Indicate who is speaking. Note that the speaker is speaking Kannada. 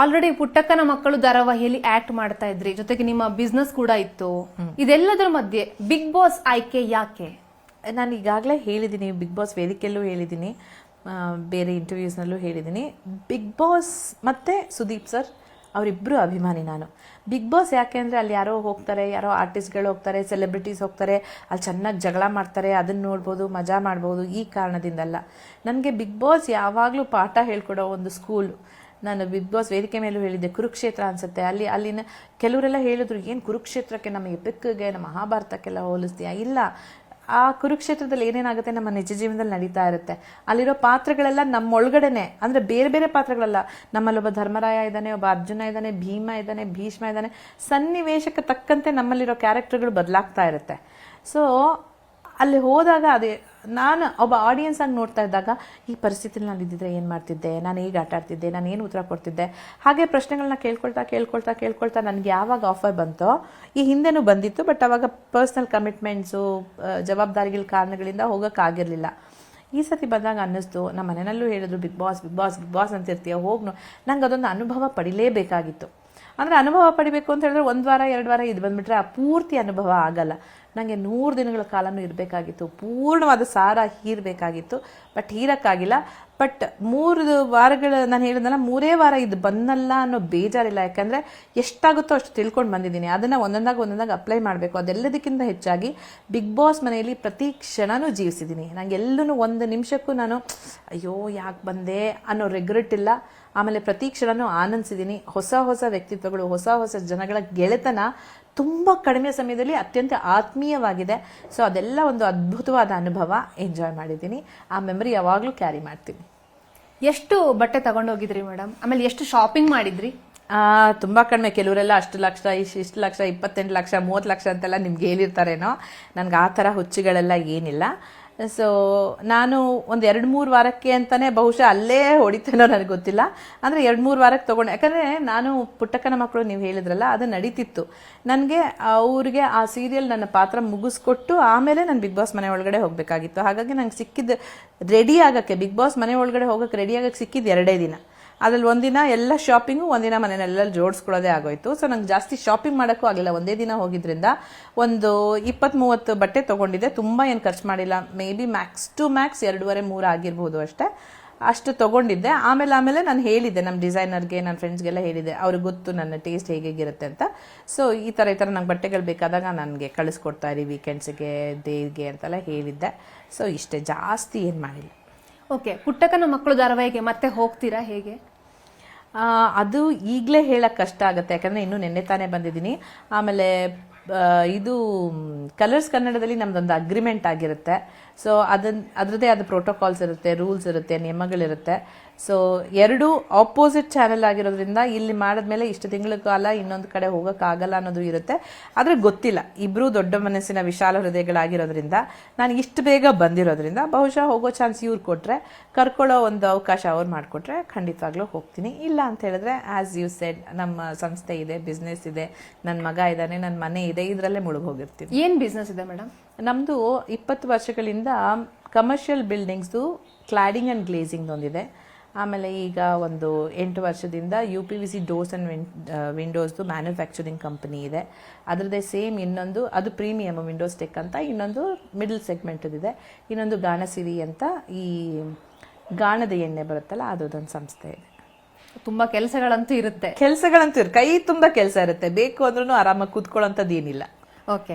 Speaker 1: ಆಲ್ರೆಡಿ ಪುಟ್ಟಕ್ಕನ ಮಕ್ಕಳು ಧಾರಾವಾಹಿಯಲ್ಲಿ ಆಕ್ಟ್ ಮಾಡ್ತಾ ಇದ್ರಿ. ಜೊತೆಗೆ ನಿಮ್ಮ ಬಿಸ್ನೆಸ್ ಕೂಡ ಇತ್ತು. ಇದೆಲ್ಲದರ ಮಧ್ಯೆ ಬಿಗ್ ಬಾಸ್ ಆಯ್ಕೆ ಯಾಕೆ?
Speaker 2: ನಾನು ಈಗಾಗಲೇ ಹೇಳಿದ್ದೀನಿ ಬಿಗ್ ಬಾಸ್ ವೇದಿಕೆಯಲ್ಲೂ ಹೇಳಿದ್ದೀನಿ ಬೇರೆ ಇಂಟರ್ವ್ಯೂಸ್ನಲ್ಲೂ ಹೇಳಿದ್ದೀನಿ ಬಿಗ್ ಬಾಸ್ ಮತ್ತು ಸುದೀಪ್ ಸರ್ ಅವರಿಬ್ಬರು ಅಭಿಮಾನಿ ನಾನು. ಬಿಗ್ ಬಾಸ್ ಯಾಕೆ ಅಂದರೆ ಅಲ್ಲಿ ಯಾರೋ ಹೋಗ್ತಾರೆ, ಯಾರೋ ಆರ್ಟಿಸ್ಟ್ಗಳು ಹೋಗ್ತಾರೆ ಸೆಲೆಬ್ರಿಟೀಸ್ ಹೋಗ್ತಾರೆ, ಅಲ್ಲಿ ಚೆನ್ನಾಗಿ ಜಗಳ ಮಾಡ್ತಾರೆ ಅದನ್ನು ನೋಡ್ಬೋದು, ಮಜಾ ಮಾಡ್ಬೋದು, ಈ ಕಾರಣದಿಂದಲ್ಲ. ನನಗೆ ಬಿಗ್ ಬಾಸ್ ಯಾವಾಗಲೂ ಪಾಠ ಹೇಳ್ಕೊಡೋ ಒಂದು ಸ್ಕೂಲು ನಾನು ಬಿಗ್ ಬಾಸ್ ವೇದಿಕೆ ಮೇಲೂ ಹೇಳಿದ್ದೆ, ಕುರುಕ್ಷೇತ್ರ ಅನ್ಸುತ್ತೆ. ಅಲ್ಲಿ, ಅಲ್ಲಿನ ಕೆಲವರೆಲ್ಲ ಹೇಳಿದ್ರು, ಏನು ಕುರುಕ್ಷೇತ್ರಕ್ಕೆ ನಮ್ಮ ಎಪಿಕ್ಗೆ, ನಮ್ಮ ಮಹಾಭಾರತಕ್ಕೆಲ್ಲ ಹೋಲಿಸ್ತೀಯಾ? ಇಲ್ಲ. ಆ ಕುರುಕ್ಷೇತ್ರದಲ್ಲಿ ಏನೇನಾಗುತ್ತೆ ನಮ್ಮ ನಿಜ ಜೀವನದಲ್ಲಿ ನಡೀತಾ ಇರುತ್ತೆ. ಅಲ್ಲಿರೋ ಪಾತ್ರಗಳೆಲ್ಲ ನಮ್ಮೊಳಗಡೆನೆ, ಅಂದರೆ ಬೇರೆ ಬೇರೆ ಪಾತ್ರಗಳಲ್ಲ. ನಮ್ಮಲ್ಲೊಬ್ಬ ಧರ್ಮರಾಯ ಇದ್ದಾನೆ, ಒಬ್ಬ ಅರ್ಜುನ ಇದ್ದಾನೆ, ಭೀಮ ಇದ್ದಾನೆ, ಭೀಷ್ಮ ಇದ್ದಾನೆ. ಸನ್ನಿವೇಶಕ್ಕೆ ತಕ್ಕಂತೆ ನಮ್ಮಲ್ಲಿರೋ ಕ್ಯಾರೆಕ್ಟರ್ಗಳು ಬದಲಾಗ್ತಾ ಇರುತ್ತೆ. ಸೊ ಅಲ್ಲಿ ಹೋದಾಗ ಅದೇ, ನಾನು ಒಬ್ಬ ಆಡಿಯನ್ಸ್ ಆಗಿ ನೋಡ್ತಾ ಇದ್ದಾಗ, ಈ ಪರಿಸ್ಥಿತಿಲಿ ನಾನು ಇದ್ದಿದ್ರೆ ಏನು ಮಾಡ್ತಿದ್ದೆ? ನಾನು ಹೇಗೆ ಆಟ ಆಡ್ತಿದ್ದೆ? ನಾನು ಏನು ಉತ್ತರ ಕೊಡ್ತಿದ್ದೆ? ಹಾಗೆ ಪ್ರಶ್ನೆಗಳನ್ನ ಕೇಳ್ಕೊಳ್ತಾ ಕೇಳ್ಕೊಳ್ತಾ ಕೇಳ್ಕೊಳ್ತಾ ನನಗೆ ಯಾವಾಗ ಆಫರ್ ಬಂತೋ, ಈ ಹಿಂದೆನೂ ಬಂದಿತ್ತು ಬಟ್ ಅವಾಗ ಪರ್ಸ್ನಲ್ ಕಮಿಟ್ಮೆಂಟ್ಸು ಜವಾಬ್ದಾರಿಗಳ ಕಾರಣಗಳಿಂದ ಹೋಗೋಕ್ಕಾಗಿರಲಿಲ್ಲ ಈ ಸತಿ ಬಂದಾಗ ಅನ್ನಿಸ್ತು ನಮ್ಮ ಮನೆಯಲ್ಲೂ ಹೇಳಿದ್ರು Bigg Boss Bigg Boss Bigg Boss ಅಂತಿರ್ತೀಯ, ಹೋಗ್ನು. ನಂಗೆ ಅದೊಂದು ಅನುಭವ ಪಡಿಲೇಬೇಕಾಗಿತ್ತು. ಅಂದರೆ ಅನುಭವ ಪಡಿಬೇಕು ಅಂತ ಹೇಳಿದ್ರೆ ಒಂದು ವಾರ, ಎರಡು ವಾರ ಇದು ಬಂದುಬಿಟ್ರೆ ಆ ಪೂರ್ತಿ ಅನುಭವ ಆಗಲ್ಲ. ನನಗೆ ನೂರು ದಿನಗಳ ಕಾಲನೂ ಇರಬೇಕಾಗಿತ್ತು. ಪೂರ್ಣವಾದ ಸಾರ ಹೀರಬೇಕಾಗಿತ್ತು. ಬಟ್ ಹೀರಕ್ಕಾಗಿಲ್ಲ. ಬಟ್ ಮೂರು ವಾರಗಳ ನಾನು ಹೇಳಿದ್ನಲ್ಲ, ಮೂರೇ ವಾರ ಇದು ಬಂದಲ್ಲ ಅನ್ನೋ ಬೇಜಾರಿಲ್ಲ. ಯಾಕಂದರೆ ಎಷ್ಟಾಗುತ್ತೋ ಅಷ್ಟು ತಿಳ್ಕೊಂಡು ಬಂದಿದ್ದೀನಿ. ಅದನ್ನು ಒಂದೊಂದಾಗ ಒಂದೊಂದಾಗ ಅಪ್ಲೈ ಮಾಡಬೇಕು. ಅದೆಲ್ಲದಕ್ಕಿಂತ ಹೆಚ್ಚಾಗಿ ಬಿಗ್ ಬಾಸ್ ಮನೆಯಲ್ಲಿ ಪ್ರತಿ ಕ್ಷಣನೂ ಜೀವಿಸಿದ್ದೀನಿ. ನಂಗೆ ಎಲ್ಲೂ ಒಂದು ನಿಮಿಷಕ್ಕೂ ನಾನು, ಅಯ್ಯೋ, ಯಾಕೆ ಬಂದೆ? ಅನ್ನೋ ರೆಗ್ರೆಟ್ ಇಲ್ಲ. ಆಮೇಲೆ ಪ್ರತಿ ಕ್ಷಣನೂ ಆನಂದಿಸಿದ್ದೀನಿ. ಹೊಸ ಹೊಸ ವ್ಯಕ್ತಿತ್ವಗಳು, ಹೊಸ ಹೊಸ ಜನಗಳ ಗೆಳೆತನ ತುಂಬ ಕಡಿಮೆ ಸಮಯದಲ್ಲಿ ಅತ್ಯಂತ ಆತ್ಮೀಯವಾಗಿದೆ. ಸೊ ಅದೆಲ್ಲ ಒಂದು ಅದ್ಭುತವಾದ ಅನುಭವ ಎಂಜಾಯ್ ಮಾಡಿದ್ದೀನಿ. ಆ ಮೆಮರಿ ಯಾವಾಗಲೂ ಕ್ಯಾರಿ ಮಾಡ್ತೀನಿ.
Speaker 1: ಎಷ್ಟು ಬಟ್ಟೆ ತಗೊಂಡೋಗಿದ್ರಿ ಮೇಡಮ್ ಆಮೇಲೆ ಎಷ್ಟು ಶಾಪಿಂಗ್ ಮಾಡಿದ್ರಿ?
Speaker 2: ತುಂಬ ಕಡಿಮೆ. ಕೆಲವರೆಲ್ಲ ಅಷ್ಟು ಲಕ್ಷ ಇಷ್ಟು ಇಷ್ಟು ಲಕ್ಷ ಇಪ್ಪತ್ತೆಂಟು ಲಕ್ಷ ಮೂವತ್ತು ಲಕ್ಷ ಅಂತೆಲ್ಲ ನಿಮ್ಗೆ ಹೇಳಿರ್ತಾರೇನೋ. ನನಗೆ ಆ ಥರ ಹುಚ್ಚುಗಳೆಲ್ಲ ಏನಿಲ್ಲ. ಸೊ ನಾನು ಒಂದು ಎರಡು ಮೂರು ವಾರಕ್ಕೆ ಅಂತಲೇ ಬಹುಶಃ ಅಲ್ಲೇ ಹೊಡಿತೇನೋ ನನಗೆ ಗೊತ್ತಿಲ್ಲ. ಅಂದರೆ ಎರಡು ಮೂರು ವಾರಕ್ಕೆ ತೊಗೊಂಡೆ. ಯಾಕಂದರೆ ನಾನು ಪುಟ್ಟಕ್ಕನ ಮಕ್ಕಳು ನೀವು ಹೇಳಿದ್ರಲ್ಲ, ಅದು ನಡೀತಿತ್ತು. ನನಗೆ ಅವ್ರಿಗೆ ಆ ಸೀರಿಯಲ್ ನನ್ನ ಪಾತ್ರ ಮುಗಿಸ್ಕೊಟ್ಟು ಆಮೇಲೆ ನಾನು ಬಿಗ್ ಬಾಸ್ ಮನೆ ಒಳಗಡೆ ಹೋಗಬೇಕಾಗಿತ್ತು. ಹಾಗಾಗಿ ನಂಗೆ ಸಿಕ್ಕಿದ್ದು ರೆಡಿ ಆಗೋಕ್ಕೆ ಬಿಗ್ ಬಾಸ್ ಮನೆ ಒಳಗಡೆ ಹೋಗೋಕ್ಕೆ ರೆಡಿ ಆಗೋಕ್ಕೆ ಸಿಕ್ಕಿದ್ದು ಎರಡೇ ದಿನ. ಅದ್ರಲ್ಲಿ ಒಂದಿನ ಎಲ್ಲ ಶಾಪಿಂಗು ಒಂದಿನ ಮನೆಯಲ್ಲೆಲ್ಲ ಜೋಡಿಸ್ಕೊಳ್ಳೋದೇ ಆಗೋಯ್ತು. ಸೊ ನಂಗೆ ಜಾಸ್ತಿ ಶಾಪಿಂಗ್ ಮಾಡೋಕ್ಕೂ ಆಗಿಲ್ಲ. ಒಂದೇ ದಿನ ಹೋಗಿದ್ರಿಂದ ಒಂದು ಇಪ್ಪತ್ತ್ ಮೂವತ್ತು ಬಟ್ಟೆ ತೊಗೊಂಡಿದ್ದೆ. ತುಂಬ ಏನು ಖರ್ಚು ಮಾಡಿಲ್ಲ. Maybe max to max ಎರಡೂವರೆ ಮೂರು ಆಗಿರ್ಬೋದು ಅಷ್ಟೇ. ಅಷ್ಟು ತೊಗೊಂಡಿದ್ದೆ. ಆಮೇಲೆ ಆಮೇಲೆ ನಾನು ಹೇಳಿದ್ದೆ ನಮ್ಮ ಡಿಸೈನರ್ಗೆ ನನ್ನ ಫ್ರೆಂಡ್ಸ್ಗೆಲ್ಲ ಹೇಳಿದ್ದೆ. ಅವ್ರಿಗೆ ಗೊತ್ತು ನನ್ನ ಟೇಸ್ಟ್ ಹೇಗಿರುತ್ತೆ ಅಂತ. ಸೊ ಈ ಥರ ಈ ಥರ ನಂಗೆ ಬಟ್ಟೆಗಳು ಬೇಕಾದಾಗ ನನಗೆ ಕಳಿಸ್ಕೊಡ್ತಾ ಇರಿ ವೀಕೆಂಡ್ಸ್ಗೆ ಡೇಗೆ ಅಂತೆಲ್ಲ ಹೇಳಿದ್ದೆ. ಸೊ ಇಷ್ಟೇ. ಜಾಸ್ತಿ ಏನು ಮಾಡಿಲ್ಲ.
Speaker 1: ಓಕೆ, ಪುಟ್ಟಕ್ಕನ ಮಕ್ಕಳು ಧಾರಾವಾಹಿಗೆ ಮತ್ತೆ ಹೋಗ್ತೀರಾ ಹೇಗೆ?
Speaker 2: ಅದು ಈಗಲೇ ಹೇಳಕ್ಕೆ ಕಷ್ಟ ಆಗುತ್ತೆ, ಯಾಕಂದರೆ ಇನ್ನೂ ನೆನ್ನೆ ತಾನೇ ಬಂದಿದ್ದೀನಿ. ಆಮೇಲೆ ಇದು, ಕಲರ್ಸ್ ಕನ್ನಡದಲ್ಲಿ ನಮ್ದೊಂದು ಅಗ್ರಿಮೆಂಟ್ ಆಗಿರುತ್ತೆ. ಸೊ ಅದನ್ನ ಅದರದ್ದೇ ಆದ ಪ್ರೋಟೋಕಾಲ್ಸ್ ಇರುತ್ತೆ ರೂಲ್ಸ್ ಇರುತ್ತೆ, ನಿಯಮಗಳಿರುತ್ತೆ. ಸೊ ಎರಡು ಆಪೋಸಿಟ್ ಚಾನೆಲ್ ಆಗಿರೋದ್ರಿಂದ ಇಲ್ಲಿ ಮಾಡಿದ್ಮೇಲೆ ಇಷ್ಟು ತಿಂಗಳ ಕಾಲ ಇನ್ನೊಂದು ಕಡೆ ಹೋಗೋಕ್ಕಾಗಲ್ಲ ಅನ್ನೋದು ಇರುತ್ತೆ. ಆದರೆ ಗೊತ್ತಿಲ್ಲ. ಇಬ್ಬರೂ ದೊಡ್ಡ ಮನಸ್ಸಿನ ವಿಶಾಲ ಹೃದಯಗಳಾಗಿರೋದ್ರಿಂದ ನಾನು ಇಷ್ಟು ಬೇಗ ಬಂದಿರೋದ್ರಿಂದ ಬಹುಶಃ ಹೋಗೋ ಚಾನ್ಸ್ ಇವ್ರು ಕೊಟ್ಟರೆ ಕರ್ಕೊಳ್ಳೋ ಒಂದು ಅವಕಾಶ ಅವ್ರು ಮಾಡಿಕೊಟ್ರೆ ಖಂಡಿತವಾಗ್ಲೂ ಹೋಗ್ತೀನಿ. ಇಲ್ಲ ಅಂತ ಹೇಳಿದ್ರೆ ಆ್ಯಸ್ ಯು ಸೆಡ್ ನಮ್ಮ ಸಂಸ್ಥೆ ಇದೆ ಬಿಸ್ನೆಸ್ ಇದೆ ನನ್ನ ಮಗ ಇದ್ದಾನೆ ನನ್ನ ಮನೆ ಇದೆ ಇದರಲ್ಲೇ ಮುಳುಗಿ ಹೋಗಿರ್ತೀನಿ.
Speaker 1: ಏನ್ ಬಿಸ್ನೆಸ್ ಇದೆ ಮೇಡಮ್?
Speaker 2: ನಮ್ಮದು ಇಪ್ಪತ್ತು ವರ್ಷಗಳಿಂದ ಕಮರ್ಷಿಯಲ್ ಬಿಲ್ಡಿಂಗ್ಸ್ದು ಕ್ಲಾಡಿಂಗ್ ಆ್ಯಂಡ್ ಗ್ಲೇಸಿಂಗ್ ಒಂದಿದೆ. ಆಮೇಲೆ ಈಗ ಒಂದು ಎಂಟು ವರ್ಷದಿಂದ U P V C doors and win ವಿಂಡೋಸ್ದು manufacturing company ಇದೆ. ಅದರದ್ದೇ ಸೇಮ್ ಇನ್ನೊಂದು ಅದು ಪ್ರೀಮಿಯಮ್ ವಿಂಡೋಸ್ ಟೆಕ್ ಅಂತ ಇನ್ನೊಂದು ಮಿಡಲ್ ಸೆಗ್ಮೆಂಟದಿದೆ ಇನ್ನೊಂದು ಗಾಣಸಿರಿ ಅಂತ ಈ ಗಾಣದ ಎಣ್ಣೆ ಬರುತ್ತಲ್ಲ ಅದೊಂದು ಸಂಸ್ಥೆ ಇದೆ.
Speaker 1: ತುಂಬಾ ಕೆಲಸಗಳಂತೂ ಇರುತ್ತೆ.
Speaker 2: ಕೆಲಸಗಳಂತೂ ಇರುತ್ತೆ ಕೈ ತುಂಬ ಕೆಲಸ ಇರುತ್ತೆ. ಬೇಕು ಅಂದ್ರೂ ಆರಾಮಾಗಿ ಕೂತ್ಕೊಳ್ಳೋಂಥದ್ದು ಏನಿಲ್ಲ.
Speaker 1: ಓಕೆ